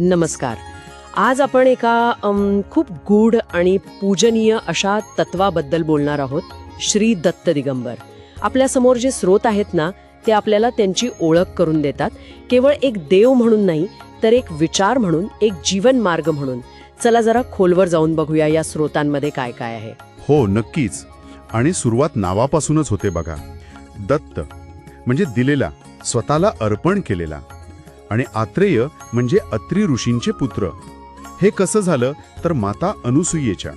नमस्कार. आज आपण एका खूप गूढ आणि पूजनीय अशा तत्वाबद्दल बोलणार आहोत श्री दत्त दिगंबर. आपल्यासमोर जे स्रोत आहेत ना ते आपल्याला त्यांची ओळख करून देतात. केवळ एक देव म्हणून नाही तर एक विचार म्हणून एक जीवन मार्ग म्हणून. चला जरा खोलवर जाऊन बघूया या स्रोतांमध्ये काय काय आहे. हो नक्कीच. आणि सुरुवात नावापासूनच होते बघा. दत्त म्हणजे दिलेला स्वतःला अर्पण केलेला. आणि आत्रेय म्हणजे अत्री ऋषींचे पुत्र. हे कसं झालं? तर माता अनुसूयेच्या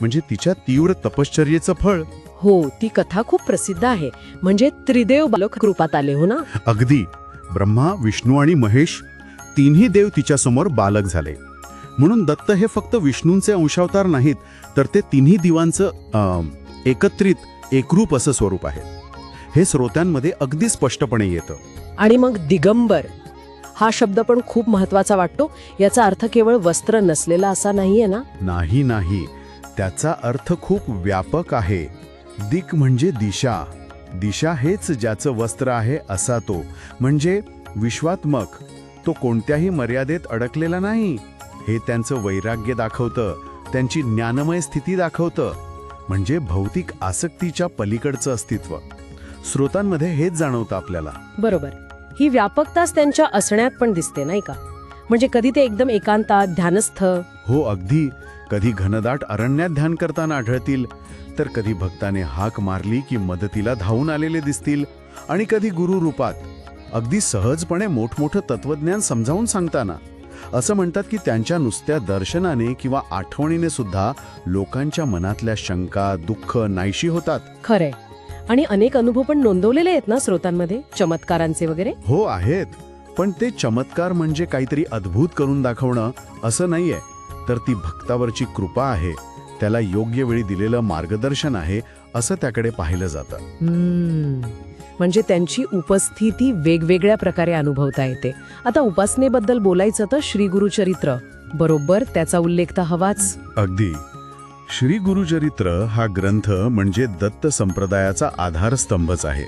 म्हणजे तिच्या तीव्र तपश्चर्येचं फळ. हो ती कथा खूप प्रसिद्ध आहे. म्हणजे त्रिदेव बालक कृपात आले हो ना? अगदी. ब्रह्मा विष्णू आणि महेश तिन्ही देव तिच्यासमोर बालक झाले. म्हणून दत्त हे फक्त विष्णूंचे अंशावतार नाहीत तर ते तिन्ही दिवांचं एकत्रित एकरूप असं स्वरूप आहे. हे श्रोत्यांमध्ये अगदी स्पष्टपणे येतं. आणि मग दिगंबर. हा शब्द पण खूप महत्त्वाचा वाटतो. याचा अर्थ केवळ वस्त्र नसलेला असा नाहीये ना? नाही नाही. त्याचा अर्थ खूप व्यापक आहे. दिक म्हणजे दिशा. दिशा हेच ज्याचं वस्त्र आहे असा तो. म्हणजे विश्वात्मक. तो कोणत्याही मर्यादेत अडकलेला नाही. हे त्यांचं वैराग्य दाखवतं. त्यांची ज्ञानमय स्थिती दाखवतं. म्हणजे भौतिक आसक्तीच्या पलीकडचं अस्तित्व. स्रोतांमध्ये हेच जाणवतं आपल्याला. बरोबर. ही व्यापकताच त्यांच्या असण्यात पण दिसते नाही का? म्हणजे कधी ते एकदम एकांतात ध्यानस्थ. हो अगदी. कधी घनदाट अरण्यात ध्यान करताना आढळतील तर कधी भक्ताने हाक मारली की मदतीला धावून आलेले दिसतील आणि कधी गुरु रूपात. अगदी सहजपणे मोठमोठं तत्वज्ञान समजावून सांगताना. असं म्हणतात की त्यांच्या नुसत्या दर्शनाने किंवा आठवणीने सुद्धा लोकांच्या मनातल्या शंका दुःख नाहीशी होतात. खरंय. आणि अनेक अनुभव पण नोंदवलेले आहेत ना स्रोतांमध्ये? चमत्कारांचे वगैरे? हो आहेत. पण ते चमत्कार म्हणजे काहीतरी अद्भुत करून दाखवणं असं नाहीये. तर ती भक्तावरची कृपा आहे. त्याला योग्य वेळी दिलेलं मार्गदर्शन आहे असं त्याकडे पाहिलं जातं. म्हणजे त्यांची उपस्थिती वेगवेगळ्या प्रकारे अनुभवता येते. आता उपासनेबद्दल बोलायचं तर श्री गुरुचरित्र. बरोबर त्याचा उल्लेख तर हवाच. अगदी. श्री गुरुचरित्र हा ग्रंथ म्हणजे दत्त संप्रदायाचा आधारस्तंभच आहे.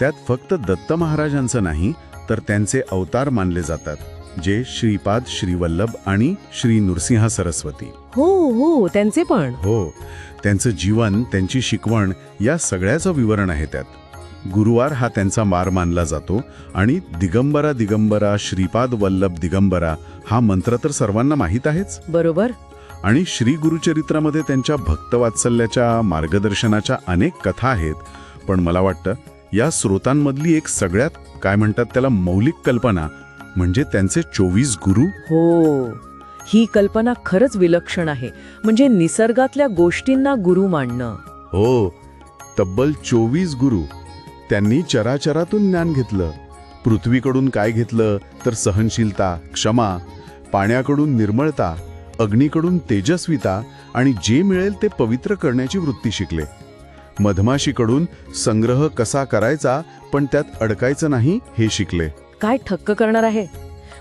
त्यात फक्त दत्त महाराजांचं नाही तर त्यांचे अवतार मानले जातात जे श्रीपाद श्रीवल्लभ आणि श्री नृसिंह सरस्वती. हो हो त्यांचे पण. हो त्यांचं जीवन त्यांची शिकवण या सगळ्याचं विवरण आहे त्यात. गुरुवार हा त्यांचा मार मानला जातो आणि दिगंबरा दिगंबरा श्रीपाद वल्लभ दिगंबरा हा मंत्र तर सर्वांना माहीत आहेच. बरोबर. आणि श्री गुरुचरित्रामध्ये त्यांच्या भक्तवात्सल्याच्या मार्गदर्शनाच्या अनेक कथा आहेत. पण मला वाटतं या स्रोतांमधली एक सगळ्यात काय म्हणतात त्याला मौलिक कल्पना म्हणजे त्यांचे चोवीस गुरु? हो. ही कल्पना खरंच विलक्षण आहे. म्हणजे निसर्गातल्या गोष्टींना गुरु मानणं. हो. तब्बल चोवीस गुरु. त्यांनी चराचरातून ज्ञान घेतलं. पृथ्वीकडून काय घेतलं तर सहनशीलता क्षमा पाण्याकडून निर्मळता अग्नीकडून तेजस्विता आणि जे मिळेल ते पवित्र करण्याची वृत्ती शिकले. मधमाशीकडून संग्रह कसा करायचा पण त्यात अडकायचं नाही हे शिकले. काय ठक्क करणार आहे?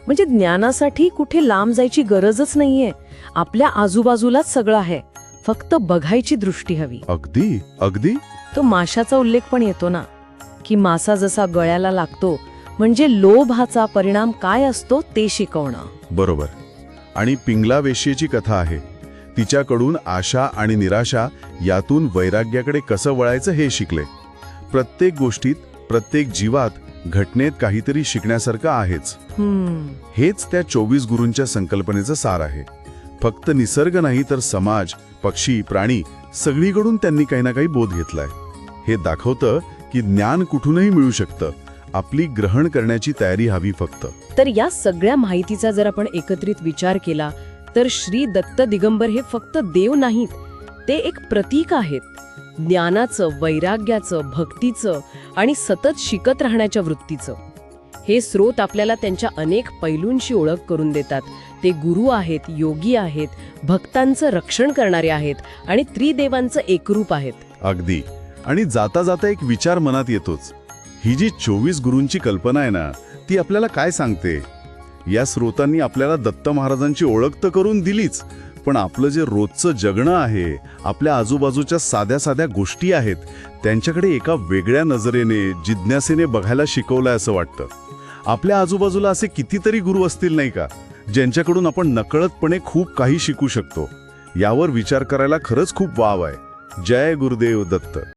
म्हणजे ज्ञानासाठी कुठे लांब जायची गरजच नाहीये. आपल्या आजूबाजूलाच सगळं आहे. फक्त बघायची दृष्टी हवी. अगदी अगदी? तो माशाचा उल्लेख पण येतो ना. की मासा जसा गळ्याला लागतो म्हणजे लोभाचा परिणाम काय असतो ते शिकवणं. बरोबर. आणि पिंगला वेश्येची कथा आहे. तिच्याकडून आशा आणि निराशा यातून वैराग्याकडे कसं वळायचं हे शिकले. प्रत्येक गोष्टीत प्रत्येक जीवात घटनेत काहीतरी शिकण्यासारखं आहेच. हेच त्या चोवीस गुरूंच्या संकल्पनेचं सार आहे. फक्त निसर्ग नाही तर समाज पक्षी प्राणी सगळीकडून त्यांनी काही ना काही बोध घेतलाय. हे दाखवतं की ज्ञान कुठूनही मिळू शकतं. आपली ग्रहण करण्याची तयारी हवी फक्त. तर या सगळ्या माहितीचा जर आपण एकत्रित विचार केला तर श्री दत्त दिगंबर हे फक्त देव नाहीत ते एक प्रतीक आहेत. ज्ञानाचं वैराग्याचं भक्तीचं आणि सतत शिकत राहण्याच्या वृत्तीचं. हे स्रोत आपल्याला त्यांच्या अनेक पैलूंशी ओळख करून देतात. ते गुरु आहेत योगी आहेत भक्तांचं रक्षण करणारे आहेत आणि त्रिदेवांचं एकरूप आहेत. अगदी. आणि जाता जाता एक विचार मनात येतोच. ही जी चोवीस गुरूंची कल्पना आहे ना ती आपल्याला काय सांगते? या स्रोतांनी आपल्याला दत्त महाराजांची ओळख तर करून दिलीच पण आपलं जे रोजचं जगणं आहे आपल्या आजूबाजूच्या साध्या साध्या गोष्टी आहेत त्यांच्याकडे एका वेगळ्या नजरेने जिज्ञासेने बघायला शिकवलंय असं वाटतं. आपल्या आजूबाजूला असे कितीतरी गुरु असतील नाही का ज्यांच्याकडून आपण नकळतपणे खूप काही शिकू शकतो. यावर विचार करायला खरंच खूप वाव आहे. जय गुरुदेव दत्त.